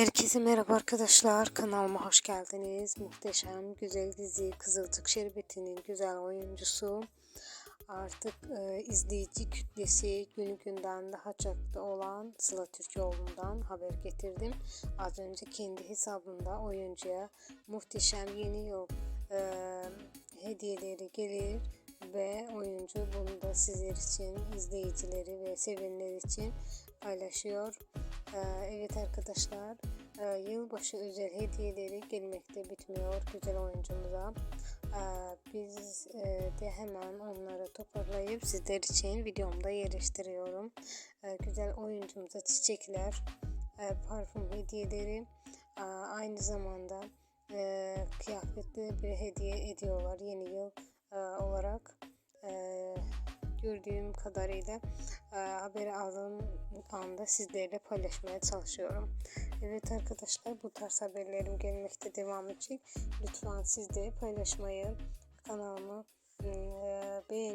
Herkese merhaba arkadaşlar. Kanalıma hoş geldiniz. Muhteşem, güzel dizi Kızılcık Şerbeti'nin güzel oyuncusu. Artık e, izleyici kütlesi günü günden daha çok da olan Sıla Türkoğlu'ndan haber getirdim. Az önce kendi hesabında oyuncuya muhteşem yeni yıl e, hediyeleri gelir ve oyuncu bunu da sizler için, izleyicileri ve sevenler için paylaşıyor. Ee, evet arkadaşlar, e, yılbaşı özel hediyeleri gelmekte bitmiyor güzel oyuncumuza. Ee, Biz e, de hemen onları toparlayıp sizler için videomda yerleştiriyorum. Ee, Güzel oyuncumuza çiçekler, e, parfüm hediyeleri, e, aynı zamanda kıyafetli bir hediye ediyorlar yeni yıl olarak. Gördüğüm kadarıyla e, haberi aldığım anda sizlerle paylaşmaya çalışıyorum. Evet arkadaşlar bu tarz haberlerim gelmekte devam edecek. Lütfen siz de paylaşmayı, kanalımı e, beğenmeyi